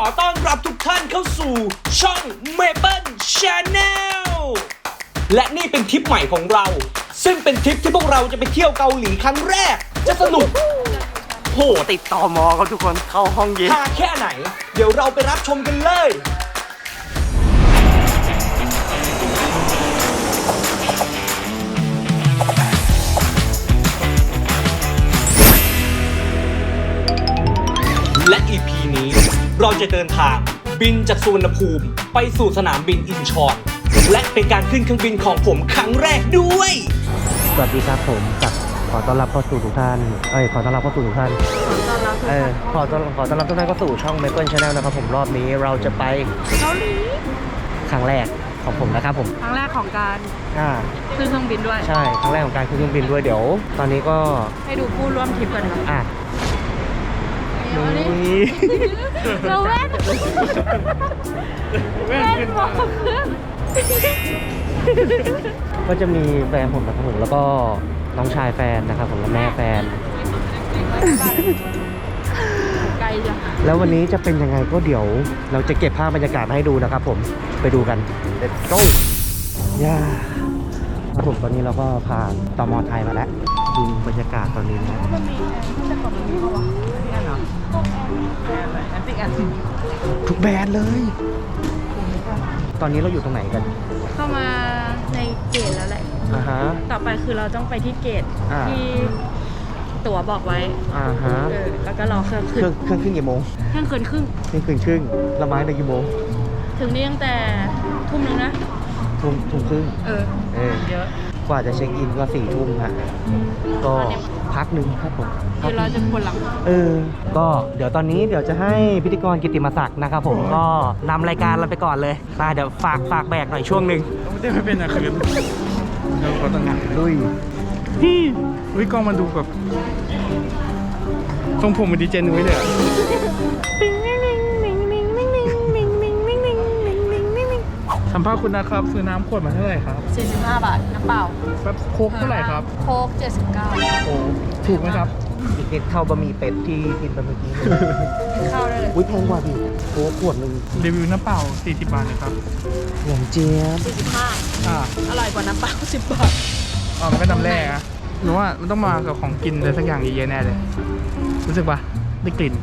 อต้อนรับทุกท่านเข้าสู่ช่อง Maple Channel และนี่เป็นทริปใหม่ของเรา ซึ่งเป็นทริปที่พวกเราจะไปเที่ยวเกาหลีครั้งแรก จะสนุกโหดติดต่อมอครับทุกคนเข้าห้องเย็นท่าแค่ไหน เดี๋ยวเราไปรับชมกันเลย เราจะเดินทาง บินจากสุวรรณภูมิ ไปสู่สนามบินอินชอน และเป็นการขึ้นเครื่องบินของผมครั้งแรกด้วย สวัสดีครับผมกับขอต้อนรับเข้าสู่ทุกท่าน เอ้ย ขอต้อนรับเข้าสู่ทุกท่านขอต้อนรับทุกเออท่านขอต้อนขอต้อนรับทุกท่านเข้าสู่ช่อง Maple Channel นะครับผมรอบนี้เราจะไปเกาหลีครั้งแรกของผมนะครับผม ครั้งแรกของการอ่า ขึ้นเครื่องบินด้วย ใช่ ครั้งแรกของการขึ้นเครื่องบินด้วยเดี๋ยว ตอนนี้ก็ให้ดูผู้ร่วมทริปกันครับอะ เดี๋ยวนี้นี่เราแว่นแว่นบอกเพื่อนก็จะมีแฟนผมนะครับผมแล้วก็น้องชายแฟนนะครับผมและแม่แฟน ไกลจ้ะแล้ววันนี้จะเป็นยังไงก็เดี๋ยว เราจะเก็บภาพบรรยากาศมาให้ดูนะครับผมไปดูกัน Let's go ย่าครับผมตอนนี้เราก็ผ่านตมไทยมาแล้วดูบรรยากาศตอนนี้นะ มันมีแอนที่จะกลับมามีเขาวะแนเหรอพวกแอน แอนอะไรแอนติแอนทุกแบรนด์เลย ตอนนี้เราอยู่ตรงไหนกัน เข้ามาในเกตแล้วแหละ อ่าฮะ ต่อไปคือเราต้องไปที่เกตอ่า ที่ตั๋วบอกไว้อ่าฮะ เออแล้วก็รอเครื่องเคขึ้นรื่องเครื่องขึ้นกี่โมงเครื่องคืนครึ่งเครื่องขึ้นครึ่งละไม้ไปกี่โมงถึงนี่ตั้งแต่ทุ่มนึงนะ ทุ่มทุ่มครึ่งเออ เออ เยอะ กว่าจะเช็คอินก็สี่ทุ่มฮะ ก็ พักหนึ่งครับผมเดี๋ยวเราจะปวดหลังเออ ก็เดี๋ยวตอนนี้เดี๋ยวจะให้พิธีกรกิติมศักดิ์นะครับผมก็นำรายการเราไปก่อนเลยมาเดี๋ยวฝากฝากแบกหน่อยช่วงหนึ่งไม่ได้ไม่เป็นอะคืนเราเขาตั้งงานลุยพี่วิกล้องมาดูแบบทรงผมเหมันดีเจนุ้ยเลยอะ สัมภาษณ์คุณนะครับ ซื้อน้ำขวดมาเท่าไหร่ครับ 45 บาทน้ำเปล่าแบบโค้กเท่าไหร่ครับ โค้ก79โอ้ถูกไหมครับอีกนิดเท่าบะหมี่เป็ดที่กินไปเมื่อกี้เข้าได้เลยอุ้ยแพงกว่าพี่โค้กขวดหนึ่งรีวิวน้ำเปล่า 40 บาทเลยครับหอมเจี๊ยบ45อ่าอร่อยกว่าน้ำเปล่า 10 บาทอ๋อมันก็น้ำแร่อะหนูว่ามันต้องมากับของกินอะไรสักอย่างเยอะๆแน่เลย รู้สึกปะได้กลิ่น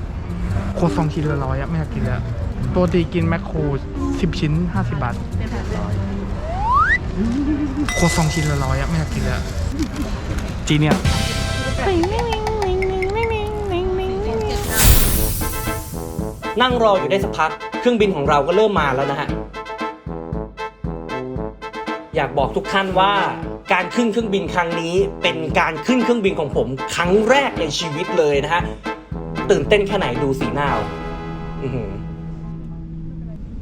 โคซองชิ้นละร้อยอะไม่อยากกินแล้วปกติกินแมคโคร10 ชิ้น 50 บาท โคซองชิ้นละร้อยอะไม่อยากกินแล้วจีเนี่ยนั่งรออยู่ได้สักพัก เครื่องบินของเราก็เริ่มมาแล้วนะฮะ อยากบอกทุกท่านว่าการขึ้นเครื่องบินครั้งนี้ เป็นการขึ้นเครื่องบินของผม ครั้งแรกในชีวิตเลยนะฮะ ตื่นเต้นแค่ไหนดูสีหน้า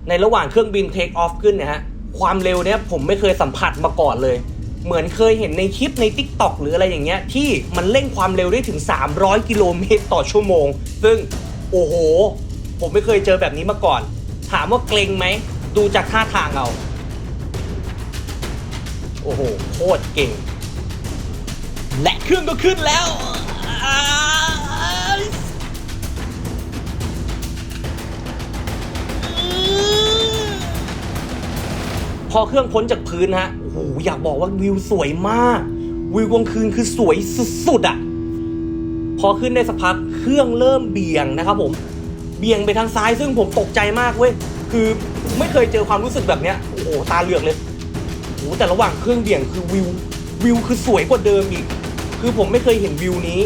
ในระหว่างเครื่องบินเทคออฟขึ้นเนี่ยฮะ ความเร็วเนี่ยผมไม่เคยสัมผัสมาก่อนเลย เหมือนเคยเห็นในคลิปใน Tik t o อกหรืออะไรอย่างเงี้ยที่มันเร่งความเร็วได้ถึง 300 กิโลเมตรต่อชั่วโมง ซึ่งโอ้โห ผมไม่เคยเจอแบบนี้มาก่อน ถามว่าเกรงไหม ดูจากท่าทางเอา โอ้โห โคตรเก่ง และเครื่องก็ขึ้นแล้ว พอเครื่องพ้นจากพื้นฮะโอ้โหอยากบอกว่าวิวสวยมาก วิวกลางคืนคือสวยสุดๆอะ่ะ พอขึ้นได้สักพักเครื่องเริ่มเบี่ยงนะครับผม เบี่ยงไปทางซ้ายซึ่งผมตกใจมากเว้ย คือไม่เคยเจอความรู้สึกแบบเนี้ย โอ้โหตาเหลือกเลยโอ้โหแต่ระหว่างเครื่องเบี่ยงคือวิววิวคือสวยกว่าเดิมอีก คือผมไม่เคยเห็นวิวนี้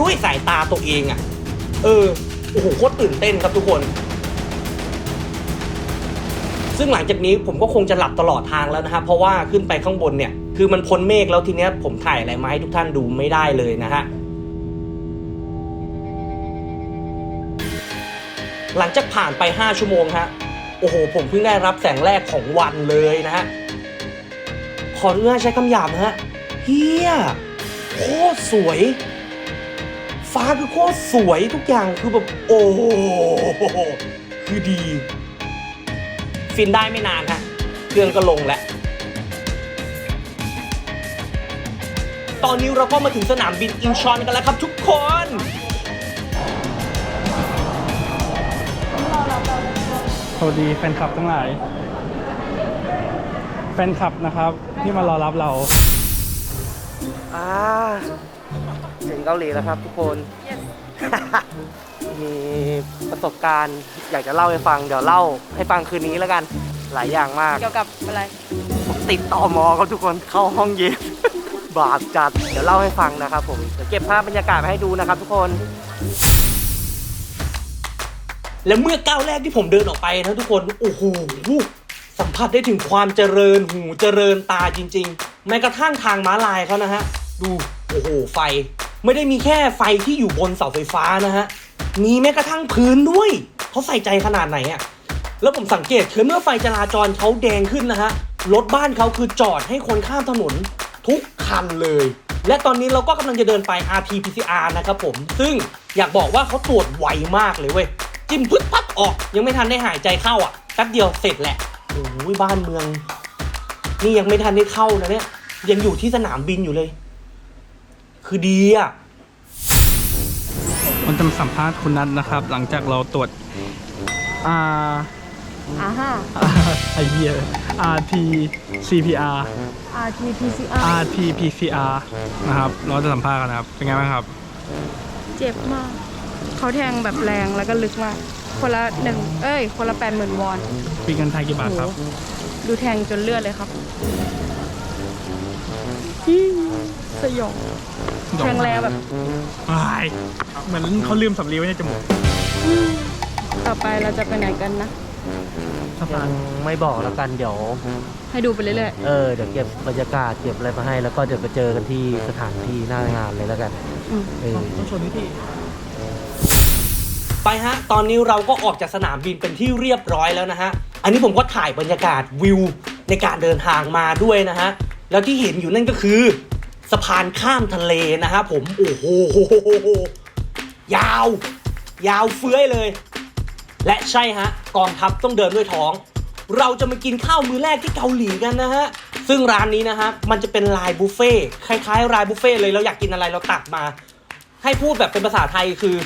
ด้วยสายตาตัวเองอะ่ะ เออ โอ้โหโคตรตื่นเต้นครับทุกคน ซึ่งหลังจากนี้ผมก็คงจะหลับตลอดทางแล้วนะฮะเพราะว่าขึ้นไปข้างบนเนี่ยคือมันพ้นเมฆแล้วทีเนี้ยผมถ่ายอะไรมาให้ทุกท่านดูไม่ได้เลยนะฮะหลังจากผ่านไป 5 ชั่วโมงฮะโอ้โห ผมเพิ่งได้รับแสงแรกของวันเลยนะฮะขออนุญาตใช้คำหยาบนะฮะเฮียโคตรสวย ฟ้าคือโคตรสวยทุกอย่างคือแบบโอ้โหคือดี ฟินได้ไม่นานฮะเครื่องก็ลงแล้วตอนนี้เราก็มาถึงสนามบินอินชอนกันแล้วครับทุกคนเวัสดีแฟนคลับทั้งหลาย แฟนคลับนะครับที่มารอรับเรา อ่าถึงเกาหลีแล้วครับทุกคน มีประสบการณ์ อยากจะเล่าให้ฟัง เดี๋ยวเล่าให้ฟังคืนนี้แล้วกัน หลายอย่างมาก เกี่ยวกับอะไร ผมติดต่อมอครับทุกคนเข้าห้องเย็น บาปจัด เดี๋ยวเล่าให้ฟังนะครับผมเดี๋ยวเก็บภาพบรรยากาศมาให้ดูนะครับทุกคน และเมื่อก้าวแรกที่ผมเดินออกไปนะทุกคน โอ้โห สัมผัสได้ถึงความเจริญหูเจริญตาจริง ๆ แม้กระทั่งทางม้าลายเขานะฮะ ดู โอ้โห ไฟ ไม่ได้มีแค่ไฟที่อยู่บนเสาไฟฟ้านะฮะ มีแม้กระทั่งพื้นด้วยเขาใส่ใจขนาดไหนอะแล้วผมสังเกตคือเมื่อไฟจราจรเขาแดงขึ้นนะฮะรถบ้านเขาคือจอดให้คนข้ามถนนทุกคันเลย และตอนนี้เราก็กำลังจะเดินไป RT-PCR นะครับผม ซึ่งอยากบอกว่าเขาตรวจไวมากเลยเว้ย จิ้มพึดพัดออก ยังไม่ทันได้หายใจเข้าอะแป๊บเดียวเสร็จแหละโอ้ยบ้านเมือง นี่ยังไม่ทันได้เข้านะเนี่ยยังอยู่ที่สนามบินอยู่เลย คือดีอะ มันจะมาสัมภาษณ์คุณนัทนะครับ หลังจากเราตรวจอ่าอ่าฮะ ไอเหี้ย RT CPR RT-PCR RT PCR นะครับ เราจะสัมภาษณ์กันนะครับ เป็นไงบ้างครับ เจ็บมาก เขาแทงแบบแรงแล้วก็ลึกมาก คนละหนึ่ง เอ้ย คนละแปดหมื่นวอนปีกันไทยกี่บาทครับโอ้โหดูแทงจนเลือดเลยครับอี้ สยองแทงแรงแบบอ้ายเหมือนเขาลืมสำลีไว้ในจมูกต่อไปเราจะไปไหนกันนะ สะพายันงไม่บอกแล้วกันเดี๋ยว ให้ดูไปเรื่อยเออเดี๋ยวเก็บบรรยากาศเก็บอะไรมาให้ แล้วก็เดี๋ยวไปเจอกันที่สถานที่หน้างานเลยแล้วกันๆอืมเออต้องชวนพี่ที่ไปฮะ ตอนนี้เราก็ออกจากสนามบินเป็นที่เรียบร้อยแล้วนะฮะ อันนี้ผมก็ถ่ายบรรยากาศวิวในการเดินทางมาด้วยนะฮะ แล้วที่เห็นอยู่นั่นก็คือ สะพานข้ามทะเลนะฮะผม โอ้โห ยาว ยาวเฟื้อยเลย และใช่ฮะกองทัพต้องเดินด้วยท้อง เราจะมากินข้าวมื้อแรกที่เกาหลีกันนะฮะ ซึ่งร้านนี้นะฮะ มันจะเป็นลายบุฟเฟ่คล้ายๆลายบุฟเฟ่เลย เราอยากกินอะไรเราตักมา ให้พูดแบบเป็นภาษาไทยคือ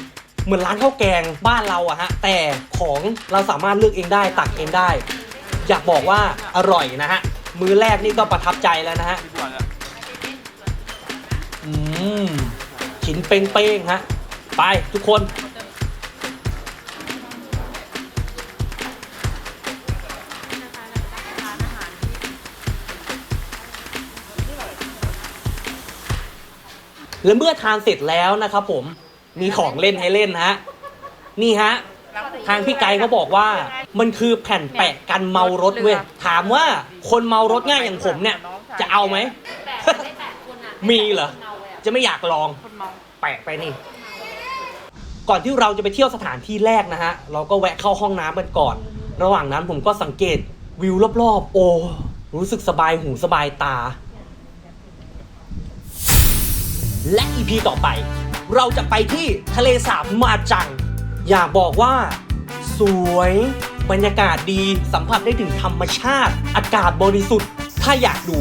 เหมือนร้านข้าวแกงบ้านเราอะฮะ แต่ของเราสามารถเลือกเองได้ตักเองได้ อยากบอกว่าอร่อยนะฮะ มือแรกนี่ก็ประทับใจแล้วนะฮะอืมชิ้นเป้งๆฮะ ไปทุกคน และเมื่อทานเสร็จแล้วนะครับผมมีของเล่นให้เล่นฮะ นี่ฮะ ทางพี่ไกด์เขาบอกว่า มันคือแผ่นแปะกันเมารถเว้ยถามว่าคนเมารถง่ายอย่างผมเนี่ย จะเอาไหม มีเหรอ จะไม่อยากลอง แปะไปนี่ ก่อนที่เราจะไปเที่ยวสถานที่แรกนะฮะ เราก็แวะเข้าห้องน้ำกันก่อน ระหว่างนั้นผมก็สังเกตวิวรอบๆ โอ้ รู้สึกสบายหูสบายตา และอีพีต่อไป เราจะไปที่ทะเลสาบมาจัง อยากบอกว่า สวย บรรยากาศดีสัมผัสได้ถึงธรรมชาติ อากาศบริสุทธิ์ ถ้าอยากดู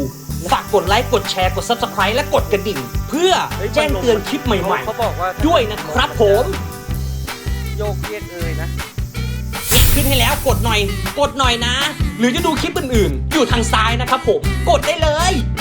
ฝากกดไลค์กดแชร์กด Subscribe และกดกระดิ่ง เพื่อแจ้งเตือนคลิปใหม่เขาบอกว่าๆ ด้วยนะครับผม โยกเยกเอ่ยนะ เนี่ยขึ้นให้แล้วกดหน่อย กดหน่อยนะ หรือจะดูคลิปอื่นๆ อยู่ทางซ้ายนะครับผม กดได้เลย